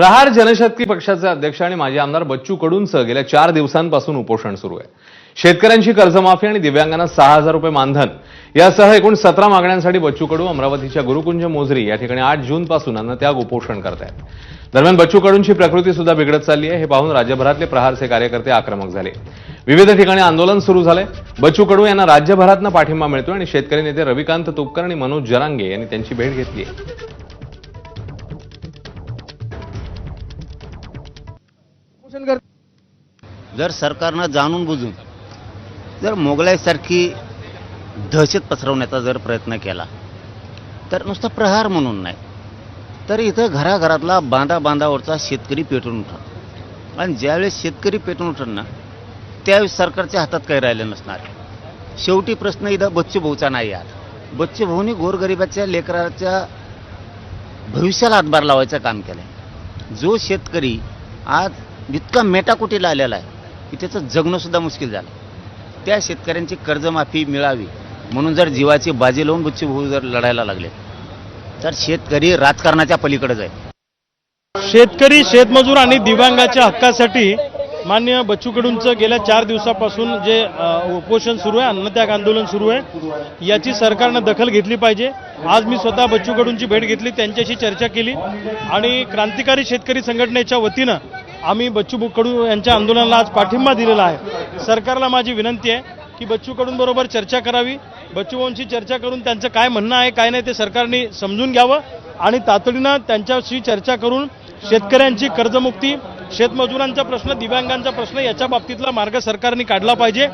प्रहार जनशक्ती पक्षाचे अध्यक्ष आणि माजी आमदार बच्चू कडूंचं गेल्या चार दिवसांपासून उपोषण सुरू आहे. शेतकऱ्यांची कर्जमाफी आणि दिव्यांगांना सहा हजार रुपये मानधन. यासह एकूण सतरा मागण्यांसाठी बच्चू कडू अमरावतीच्या गुरुकुंज मोझरी या ठिकाणी आठ जून पासून अन्नत्याग उपोषण करत आहेत दरम्यान बच्चू कडूंची प्रकृती सुद्धा बिघडत चालली आहे हे पाहून राज्यभरातले प्रहारचे कार्यकर्ते आक्रमक झाले. विविध ठिकाणी आंदोलन सुरू झाले बच्चू कडू यांना राज्यभरातनं पाठिंबा मिळतोय आणि शेतकरी नेते रविकांत तुपकर आणि मनोज जरांगे यांनी त्यांची भेट घेतली आहे. जर सरकारनं जाणून बुजून जर मोगलाईसारखी दहशत पसरवण्याचा जर प्रयत्न केला तर नुसता प्रहार म्हणून नाही तर इथं घराघरातला बांधा बांधावरचा शेतकरी पेटून उठत आणि ज्यावेळेस शेतकरी पेटून उठत ना त्यावेळेस सरकारच्या हातात काही राहिलं नसणार. शेवटी प्रश्न इथं बच्चू भाऊचा नाही आहे बच्चू भाऊनी गोरगरिबाच्या लेकराच्या भविष्याला हातभार लावायचं काम केलं जो शेतकरी आज इतका मेटाकुटीला आलेला आहे की त्याचं जगणं सुद्धा मुश्किल झालं. त्या शेतकऱ्यांची कर्जमाफी मिळावी म्हणून जर जीवाची बाजी लावून बच्चू भाऊ जर लढायला लागले तर शेतकरी राजकारणाच्या पलीकडेच आहे शेतकरी शेतमजूर आणि दिव्यांगाच्या हक्कासाठी मान्य बच्चू कडूंचं गेल्या चार दिवसापासून जे उपोषण सुरू आहे अन्नत्याग आंदोलन सुरू आहे याची सरकारनं दखल घेतली पाहिजे. आज मी स्वतः बच्चू कडूंची भेट घेतली त्यांच्याशी चर्चा केली आणि क्रांतिकारी शेतकरी संघटनेच्या वतीनं आम्ही बच्चू कडू यांच्या आंदोलनाला आज पाठिंबा दिलेला आहे. सरकारला माझी विनंती आहे की बच्चू कडूंबरोबर चर्चा करावी. बच्चू भाऊंशी चर्चा करून त्यांचं काय म्हणणं आहे काय नाही ते सरकारने समजून घ्यावं आणि तातडीनं त्यांच्याशी चर्चा करून शेतकऱ्यांची कर्जमुक्ती शेतमजुरांचा प्रश्न दिव्यांगांचा प्रश्न याच्या बाबतीतला मार्ग सरकारने काढला पाहिजे.